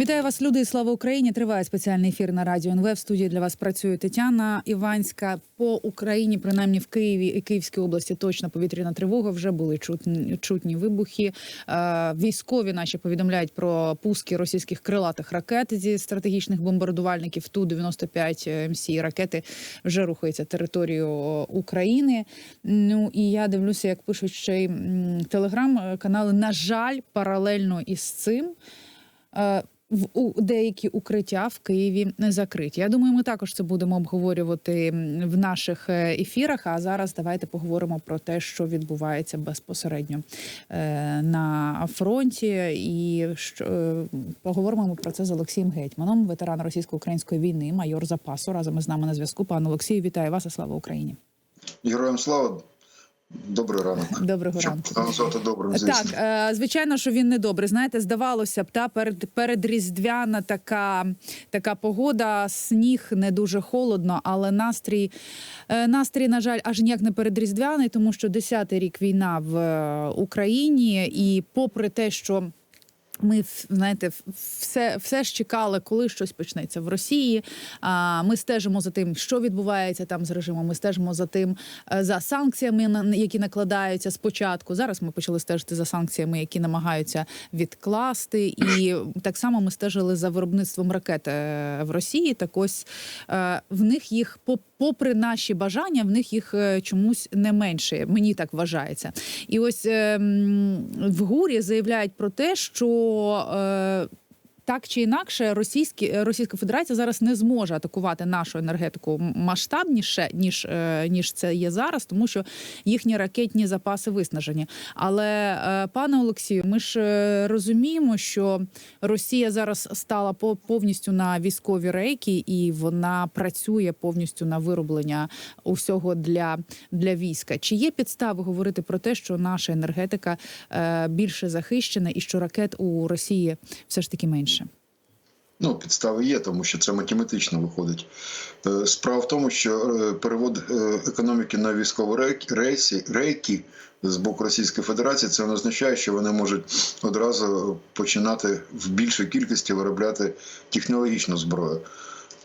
Вітаю вас, люди. Слава Україні! Триває спеціальний ефір на радіо НВ. В студії для вас працює Тетяна Іванська. По Україні, принаймні в Києві і Київській області, точно повітряна тривога. Вже були чутні, чутні вибухи. Е, військові наші повідомляють про пуски російських крилатих ракет зі стратегічних бомбардувальників. Ту 95 МС ракети вже рухаються територію України. Ну і я дивлюся, як пишуть ще й телеграм-канали. На жаль, паралельно із цим. В у деякі укриття в Києві не закриті. Я думаю, ми також це будемо обговорювати в наших е, ефірах. А зараз давайте поговоримо про те, що відбувається безпосередньо е, на фронті, і що е, поговоримо ми про це з Олексієм Гетьманом, ветеран російсько-української війни, майор запасу. Разом із нами на зв'язку. Пан Олексію, вітаю вас і слава Україні. Героям слава. Добрий ранок. Доброго Щоб ранку. назвати добрим, звісно. Так, е, звичайно, що він не добрий. Знаєте, здавалося б, та перед передріздвяна така, така погода, сніг не дуже холодно, але настрій, е, настрій, на жаль, аж ніяк не передріздвяний, тому що 10-й рік війна в е, Україні, і попри те, що. Ми знаєте, все, все ж чекали, коли щось почнеться в Росії. А ми стежимо за тим, що відбувається там з режимом. Ми стежимо за тим, е, за санкціями, які накладаються спочатку. Зараз ми почали стежити за санкціями, які намагаються відкласти. І так само ми стежили за виробництвом ракет е, в Росії. Так ось е, в них їх по- попри наші бажання, в них їх чомусь не менше. Мені так вважається. І ось е, в гурі заявляють про те, що. på так чи інакше, російські Російська Федерація зараз не зможе атакувати нашу енергетику масштабніше ніж е, ніж це є зараз, тому що їхні ракетні запаси виснажені. Але е, пане Олексію, ми ж е, розуміємо, що Росія зараз стала по- повністю на військові рейки, і вона працює повністю на вироблення усього для, для війська. Чи є підстави говорити про те, що наша енергетика е, більше захищена, і що ракет у Росії все ж таки менше? Ну, підстави є, тому що це математично виходить. Е, Справа в тому, що е, перевод е, економіки на військові рейси, рейки з боку Російської Федерації це не означає, що вони можуть одразу починати в більшій кількості виробляти технологічну зброю.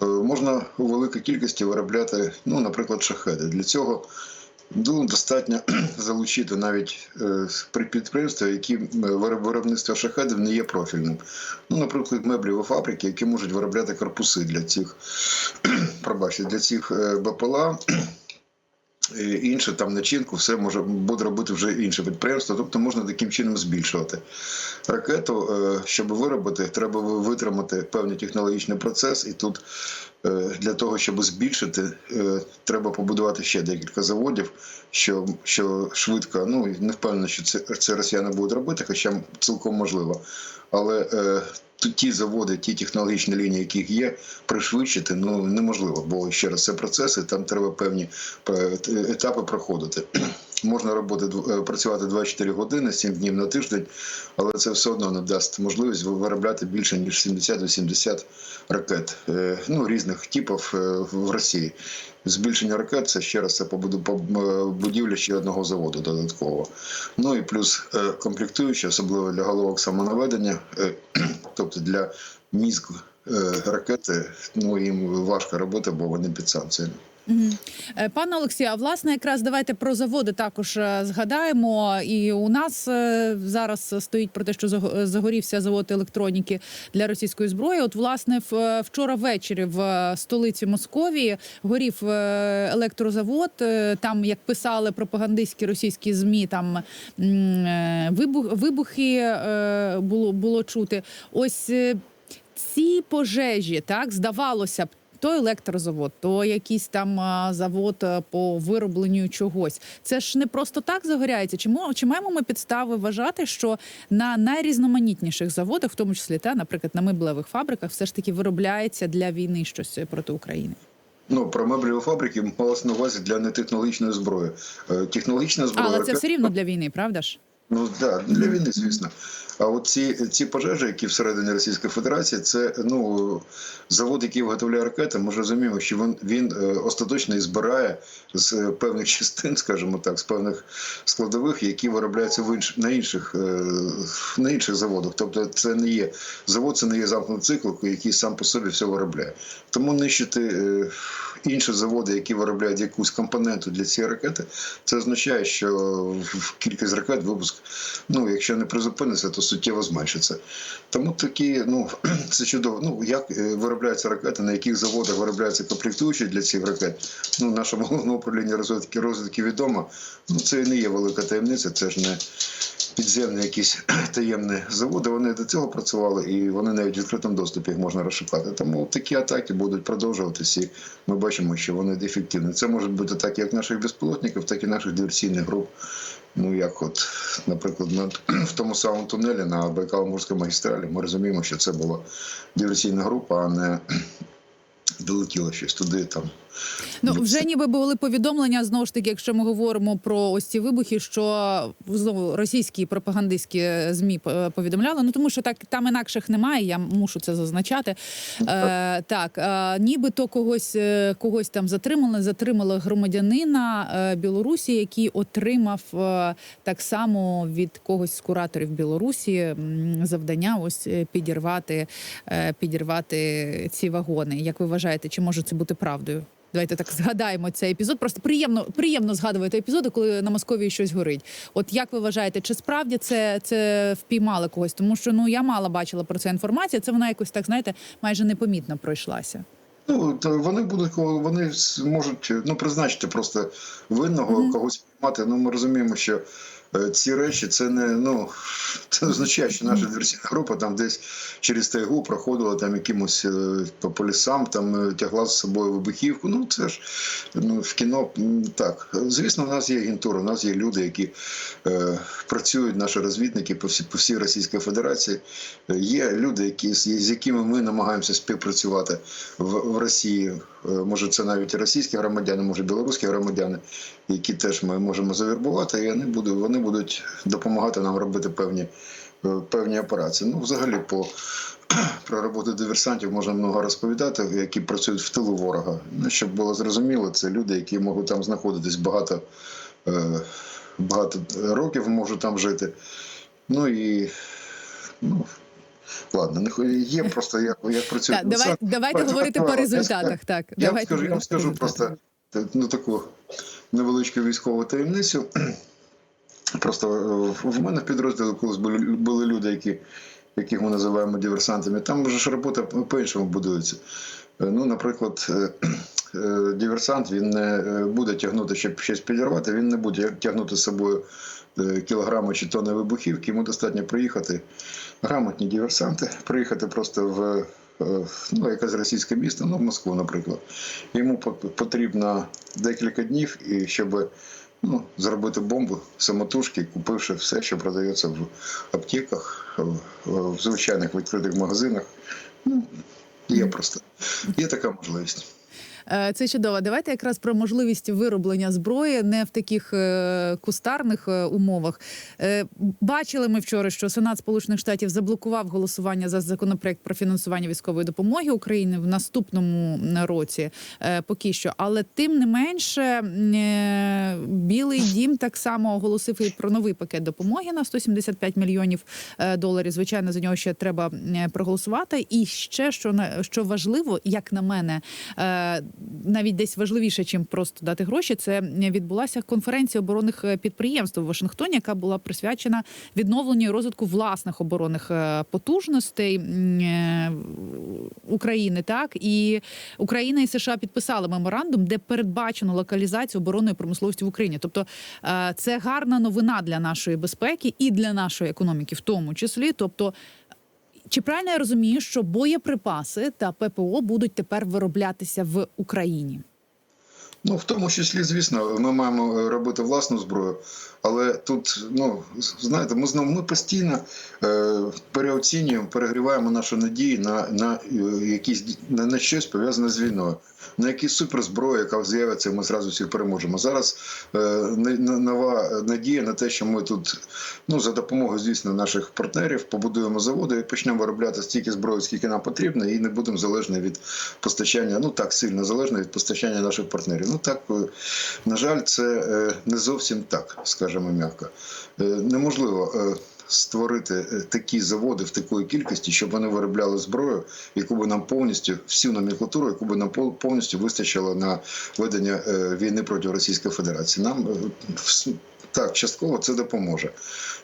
Можна у великій кількості виробляти, ну, наприклад, шахеди. Для цього Ну, достатньо залучити навіть е, при підприємства, які виробництво шахедів не є профільним. Ну, наприклад, меблеві фабрики, які можуть виробляти корпуси для цих, пробачте, для цих е, БПЛА. І інше там начинку, все може буде робити вже інше підприємство, тобто можна таким чином збільшувати ракету. е, Щоб виробити, треба витримати певний технологічний процес, і тут е, для того, щоб збільшити, е, треба побудувати ще декілька заводів, що, що швидко, ну не впевнений, що це, це росіяни будуть робити, хоча цілком можливо. Але е, ті заводи, ті технологічні лінії, яких є, пришвидшити ну неможливо, бо ще раз це процеси, там треба певні етапи проходити. Можна роботи е, працювати 24 години, 7 днів на тиждень, але це все одно не дасть можливість виробляти більше ніж 70-80 ракет е, ну, різних типів е, в Росії. Збільшення ракет це ще раз це побуду- поб- е, будівля ще одного заводу додатково. Ну і плюс комплектуючі, особливо для головок самонаведення, тобто для мізку е, ракети, ну їм важка робота, бо вони під санкціями. Е, Пане Олексію, а власне, якраз давайте про заводи також е, згадаємо. І у нас е, зараз стоїть про те, що заго- загорівся завод електроніки для російської зброї. От, власне, вчора ввечері в столиці Московії горів електрозавод. Там, як писали пропагандистські російські змі, там вибухи було, було чути. Ось ці пожежі, так здавалося б. То електрозавод, то якийсь там завод по виробленню чогось. Це ж не просто так загоряється. Чи, мо- чи маємо ми підстави вважати, що на найрізноманітніших заводах, в тому числі та, наприклад, на меблевих фабриках, все ж таки виробляється для війни щось проти України? Ну про меблеві фабрики малось на увазі для нетехнологічної зброї. Е, Технологічна зброя Але це все рівно для війни, правда ж? Ну да, для війни, звісно. А от ці, ці пожежі, які всередині Російської Федерації, це ну завод, який виготовляє ракети. Ми ж розуміємо, що він він е, остаточно і збирає з е, певних частин, скажімо так, з певних складових, які виробляються в інш, на інших е, на інших заводах. Тобто, це не є завод, це не є замкнений цикл, який сам по собі все виробляє. Тому нищити інші заводи, які виробляють якусь компоненту для цієї ракети, це означає, що кількість ракет випуск, ну якщо не призупиниться, то суттєво зменшиться. Тому такі, ну це чудово. Ну як е, виробляються ракети, на яких заводах виробляються комплектуючі для цих ракет. Ну, нашому головному управління розвитки розвитки відомо. Ну це і не є велика таємниця, це ж не підземні якісь таємні заводи. Вони до цього працювали, і вони навіть в відкритому доступі їх можна розшукати. Тому такі атаки будуть продовжуватися. І ми бачимо, що вони ефективні. Це можуть бути так як наших безпілотників, так і наших диверсійних груп. Ну як, от, наприклад, на в тому самому тунелі на Байкало-Морській магістралі, ми розуміємо, що це була диверсійна група, а не долетіло щось туди там. Ну вже ніби були повідомлення знову ж таки, якщо ми говоримо про ось ці вибухи, що знову російські пропагандистські змі е, повідомляли. Ну тому що так там інакших немає. Я мушу це зазначати. Е, так, е, нібито когось е, когось там затримали. Затримали громадянина е, Білорусі, який отримав е, так само від когось з кураторів Білорусі завдання ось підірвати, е, підірвати ці вагони. Як ви вважаєте, чи може це бути правдою? Давайте так згадаємо цей епізод. Просто приємно приємно згадувати епізоди, коли на Московії щось горить. От як ви вважаєте, чи справді це, це впіймали когось? Тому що ну я мало бачила про це інформацію. Це вона якось так знаєте, майже непомітно пройшлася. Ну, то вони будуть вони можуть ну, призначити просто винного, Мгм. когось піймати. Ну, ми розуміємо, що ці речі це не ну це означає, що наша диверсійна група там десь через тайгу проходила там якимось е, по, по лісам, там е, тягла з собою вибухівку. Ну це ж ну, в кіно так. Звісно, в нас є агентура, у нас є люди, які е, працюють, наші розвідники по всій, по всій Російській Федерації. Е, Є люди, які з якими ми намагаємося співпрацювати в, в Росії. Е, Може, це навіть російські громадяни, може білоруські громадяни, які теж ми можемо завірбувати, і вони будуть, вони будуть допомагати нам робити певні, е, певні операції. Ну, взагалі, по про роботу диверсантів можна много розповідати, які працюють в тилу ворога. Ну, щоб було зрозуміло, це люди, які можуть там знаходитись багато, е, багато років, можуть там жити. Ну і ну, ладно, не є просто як, як працюють. Так, давай, давайте говорити по результатах. Так, Я давайте скажу, я вам скажу просто ну, таку невеличку військову таємницю. Просто е, в мене в підрозділі колись були, були люди, які, яких ми називаємо диверсантами. Там вже ж робота по-іншому будується. Е, Ну, наприклад, е, диверсант він не буде тягнути, щоб щось підірвати, він не буде тягнути з собою кілограми чи тонни вибухівки. Йому достатньо приїхати, грамотні диверсанти, приїхати просто в е, ну, якесь російське місто, ну, в Москву, наприклад. Йому потрібно декілька днів, і щоб ну, зробити бомбу самотужки, купивши все, що продається в аптеках, в, в звичайних відкритих магазинах. Ну, є просто. Є така можливість. Е, Це чудово. Давайте якраз про можливість вироблення зброї не в таких е, кустарних е, умовах. Бачили ми вчора, що Сенат Сполучених Штатів заблокував голосування за законопроект про фінансування військової допомоги Україні в наступному році. Поки що, але тим не менше, Білий Дім так само оголосив і про новий пакет допомоги на 175 мільйонів доларів. Звичайно, за нього ще треба проголосувати. І ще що що важливо, як на мене, навіть десь важливіше, чим просто дати гроші. Це відбулася конференція оборонних е, підприємств у Вашингтоні, яка була присвячена відновленню і розвитку власних оборонних е, потужностей е, України. Так і Україна і США підписали меморандум, де передбачено локалізацію оборонної промисловості в Україні. Тобто це гарна новина для нашої безпеки і для нашої економіки, в тому числі. Тобто. Чи правильно я розумію, що боєприпаси та ППО будуть тепер вироблятися в Україні? Ну, в тому числі, звісно, ми маємо робити власну зброю, але тут, ну знаєте, ми знову ми постійно е, переоцінюємо, перегріваємо наші надії на, на е, якісь на, на щось пов'язане з війною. На якісь суперзброю, яка з'явиться, ми зразу всіх переможемо. Зараз е, нова надія на те, що ми тут, ну за допомогою, звісно, наших партнерів побудуємо заводи і почнемо виробляти стільки зброї, скільки нам потрібно, і не будемо залежні від постачання. Ну так сильно залежні від постачання наших партнерів. Ну так е, на жаль, це е, не зовсім так, скажімо м'яко. Е, Неможливо. Створити такі заводи в такої кількості, щоб вони виробляли зброю, яку би нам повністю всю номенклатуру, яку би нам пов- повністю вистачило на ведення війни проти Російської Федерації. Нам так частково це допоможе.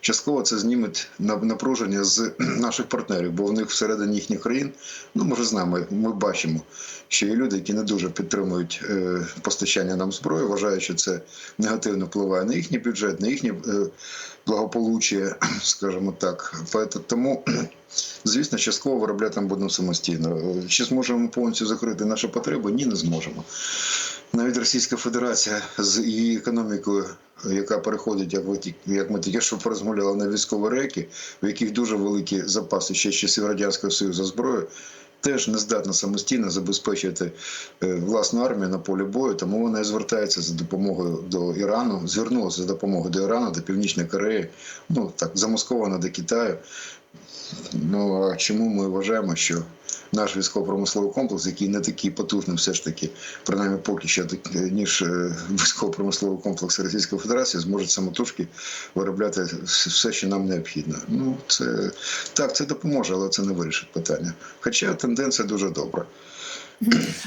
Частково це зніме на- напруження з наших партнерів, бо в них всередині їхніх країн, ну ми вже знаємо, ми бачимо, що є люди, які не дуже підтримують е, постачання нам зброї, вважають, що це негативно впливає на їхній бюджет, на їхнє е, благополуччя, скажімо так. Тому, звісно, частково виробляти ми будемо самостійно. Чи зможемо повністю закрити наші потреби? Ні, не зможемо. Навіть Російська Федерація з її економікою, яка переходить, як ви як ми тільки що порозмовляли, на військові реки, в яких дуже великі запаси ще з часів радянського союзу зброї. Теж не здатна самостійно забезпечити е, власну армію на полі бою, тому вона звертається за допомогою до Ірану, звернулася за допомогою до Ірану, до Північної Кореї, ну так замаскована до Китаю. Ну а чому ми вважаємо, що наш військово-промисловий комплекс, який не такий потужний, все ж таки, принаймні поки що, ніж е, військово-промисловий комплекс Російської Федерації, зможе самотужки виробляти все, що нам необхідно. Ну це так, це допоможе, але це не вирішить питання. Хоча тенденція дуже добра.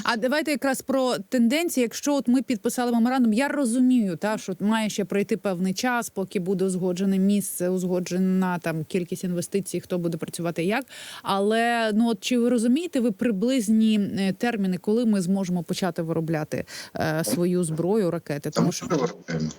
А давайте якраз про тенденції. Якщо от ми підписали меморандум, я розумію, та що має ще пройти певний час, поки буде узгоджене місце, узгоджена там кількість інвестицій, хто буде працювати як. Але ну от чи ви розумієте ви приблизні е, терміни, коли ми зможемо почати виробляти е, свою зброю, ракети? Тому що виробляємо.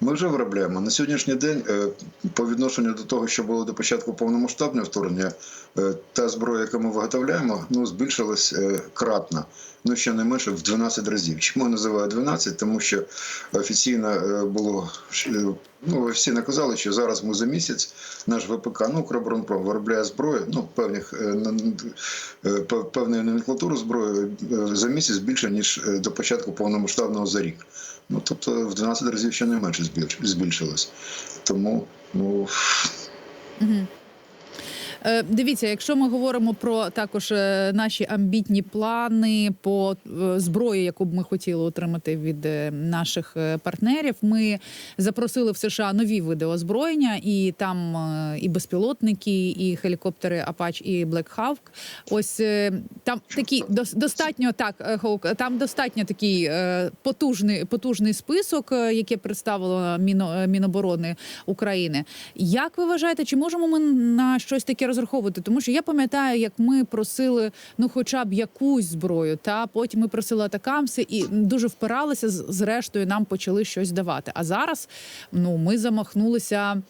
Ми вже виробляємо. На сьогоднішній день, е, по відношенню до того, що було до початку повномасштабного вторгнення, е, та зброя, яку ми виготовляємо, ну, збільшилась е, кратно. Ну, ще не менше в 12 разів. Чому я називаю 12? Тому що офіційно е, було е, ну, офіційно казали, що зараз ми за місяць наш ВПК, ну, Укроборонпром виробляє зброю, ну, певних е, певної номенклатури зброї за місяць більше, ніж до початку повномасштабного за рік. Ну, тобто в 12 разів ще не менше збільшилось. Тому, ну, Мгм. Е, Дивіться, якщо ми говоримо про також е, наші амбітні плани по е, зброї, яку б ми хотіли отримати від наших партнерів, ми запросили в США нові види озброєння, і там і безпілотники, і гелікоптери Apache, і Black Hawk. Ось там такі дос- достатньо так, там достатньо такий потужний потужний список, яке представило Міно, Міноборони України. Як ви вважаєте, чи можемо ми на щось таке розраховувати? Тому що я пам'ятаю, як ми просили ну, хоча б якусь зброю, та потім ми просили атакамси і дуже впиралися. Зрештою, нам почали щось давати. А зараз ну ми замахнулися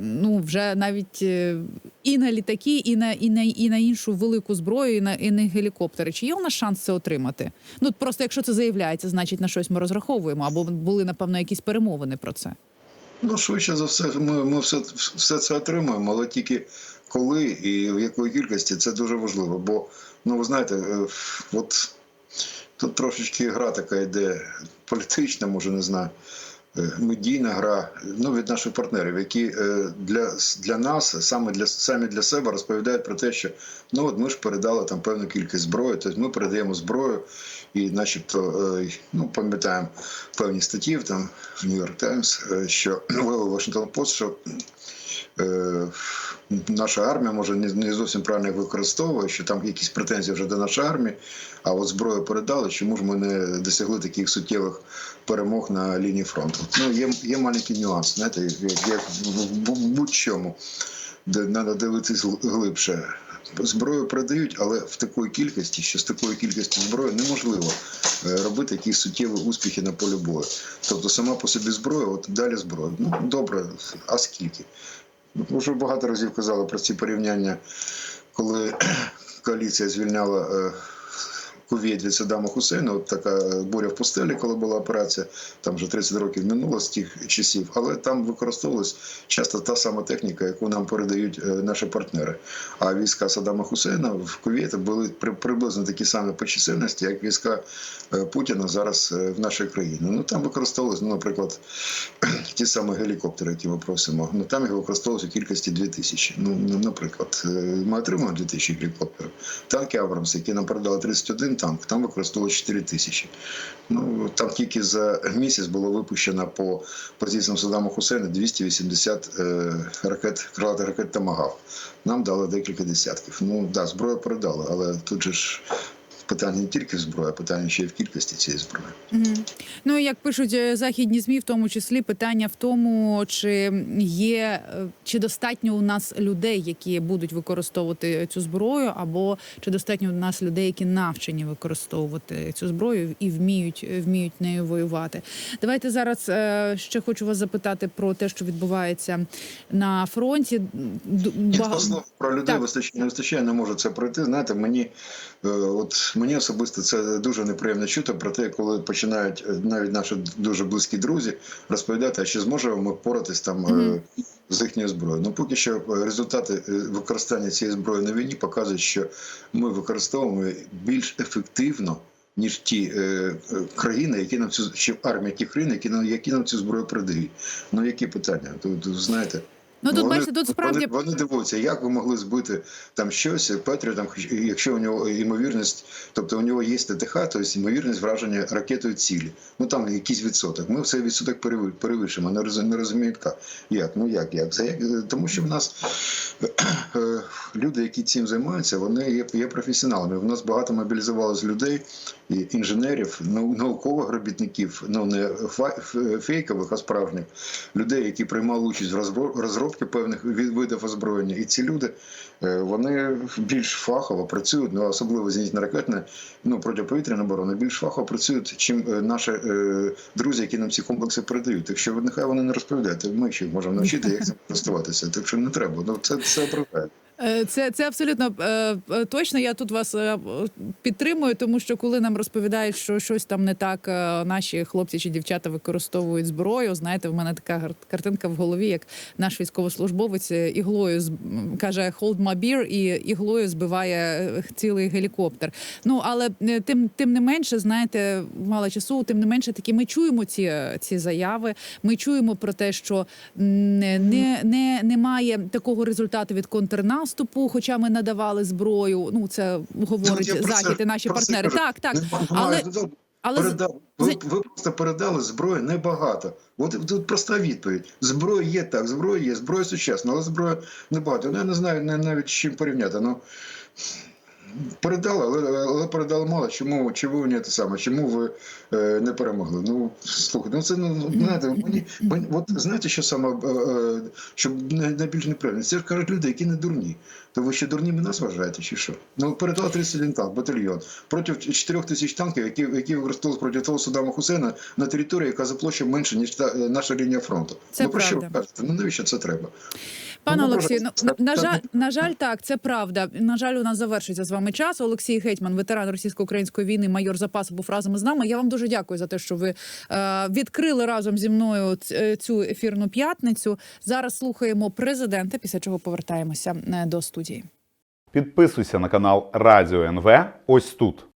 ну вже навіть е, і на літаки, і на і на і на іншу велику зброю, і на і на гелікоптери. Чи є у нас шанс це отримати? Ну просто якщо це заявляється, значить на щось ми розраховуємо, або були напевно якісь перемовини про це. Ну швидше за все, ми, ми все, все це отримуємо, але тільки коли і в якої кількості це дуже важливо. Бо, ну ви знаєте, е, от тут трошечки гра така йде політична, може не знаю. Е, Медійна гра ну, від наших партнерів, які е, для, для нас, саме для самі для себе, розповідають про те, що ну от ми ж передали там певну кількість зброї, тобто ми передаємо зброю, і начебто, е, ну пам'ятаємо певні статті там в Нью-Йорк Таймс, що Вашингтон Пост, що наша армія може не, зовсім правильно їх використовує, що там якісь претензії вже до нашої армії, а от зброю передали, чому ж ми не досягли таких суттєвих перемог на лінії фронту. Ну, є, є маленький нюанс, знаєте, як, в будь-чому, треба дивитися глибше. Зброю передають, але в такої кількості, що з такої кількості зброї неможливо е, робити якісь суттєві успіхи на полі бою. Тобто сама по собі зброя, от далі зброя. Ну добре, а скільки? Ми що багато разів казали про ці порівняння, коли коаліція звільняла е, від Саддама Хусейна. От така буря в пустелі, коли була операція. Там вже 30 років минуло з тих часів, але там використовувалась часто та сама техніка, яку нам передають е, наші партнери. А війська Саддама Хусейна в Кувейті були приблизно такі самі по чисельності, як війська е, Путіна зараз е, в нашій країні. Ну там використовувалися, ну, наприклад, ті самі гелікоптери, які ми просимо. Ну там їх використовувалося в кількості 2000. Ну, ну, наприклад, ми отримали 2000 гелікоптерів. Танки Абрамс, які нам передали 31 танк, там використовувалося 4 тисячі. Ну там тільки за місяць було випущено по позиціям Саддама Хусейна 280 е, ракет, крилатих ракет Тамагав. Нам дали декілька десятків. Ну да, зброю передали, але тут же ж питання не тільки в зброї, а питання ще й в кількості цієї зброї. Мгм. Ну як пишуть е, західні змі, в тому числі питання в тому, чи є е, чи достатньо у нас людей, які будуть використовувати цю зброю, або чи достатньо у нас людей, які навчені використовувати цю зброю і вміють вміють нею воювати. Давайте зараз е, ще хочу вас запитати про те, що відбувається на фронті. Д- Чесно бага- слово, про людей Так. вистачає, не вистачає, не можу це пройти. Знаєте, мені е, от мені особисто це дуже неприємно чути про те, коли починають е, навіть наші дуже близькі друзі розповідати, а чи зможемо ми впоратись там е, Мгм. з їхньою зброєю. Ну поки що е, результати використання цієї зброї на війні показують, що ми використовуємо більш ефективно. Ніж ті е, країни, які нам цю чи армія тих країн, які нам які нам цю зброю передають. Ну які питання? Тут знаєте, Ну тут вони, бачите, тут справді вони, вони дивуються, як ви могли збити там щось, Петрі, там, якщо у нього ймовірність, тобто у нього є ТТХ, тобто ймовірність враження ракетою цілі. Ну там якийсь відсоток. Ми цей відсоток переви- перевищимо. Не роз- не розумію, як. як. Ну як, як? Як? Тому що в нас е, люди, які цим займаються, вони є, є професіоналами. У нас багато мобілізувалось людей, інженерів, наукових робітників, ну не фейкових, а справжніх людей, які приймали участь в розробці певних видів озброєння. І ці люди е, вони більш фахово працюють, ну особливо зенітно-ракетне, ну протиповітряна оборона, більш фахово працюють, чим е, наші е, друзі, які нам ці комплекси передають. Так що нехай вони не розповідають, ми ще можемо навчити, як цим користуватися. Так що не треба. Ну це це оправдає. Е, Це, це абсолютно е, е, точно. Я тут вас підтримую, тому що коли нам розповідають, що щось там не так, наші хлопці чи дівчата використовують зброю. Знаєте, в мене така картинка в голові, як наш військовослужбовець іглою каже «hold my beer» і іглою збиває цілий гелікоптер. Ну але тим тим не менше, знаєте, мало часу. Тим не менше, таки ми чуємо ці, ці заяви. Ми чуємо про те, що не, не, не немає такого результату від контрнаступу, хоча ми надавали зброю. Ну це говорить Ну, захід і наші партнери. Так, так. Але, але Передав. Ви, ви просто передали зброю небагато. От тут проста відповідь. Зброя є так, зброя є, зброя сучасна, але зброя небагато. Ну, я не знаю навіть з чим порівняти. Ну, передали, але, але передали мало. Чому, чому ви не те саме? Чому ви е, не перемогли? Ну, слухайте, ну це ну, ну, знаєте, мені, мені, от знаєте, що саме, е, щоб що не- найбільш неправильно? Це ж кажуть люди, які не дурні. То ви ще дурніми нас вважаєте, чи що? Ну, передали 31 танк, батальйон проти 4 тисяч танків, які, які використовувалися проти того Саддама Хусейна на території, яка за площею менше, ніж та, е, наша лінія фронту. Це ну, про що ви кажете? Ну, навіщо це треба? Пане Ну, Олексію, ну, на, жаль, на жаль, так це правда. На жаль, у нас завершиться з вами час. Олексій Гетьман, ветеран російсько-української війни, майор запасу, був разом із нами. Я вам дуже дякую за те, що ви е, відкрили разом зі мною е, цю ефірну п'ятницю. Зараз слухаємо президента, після чого повертаємося е, до студії. Підписуйся на канал Радіо НВ ось тут.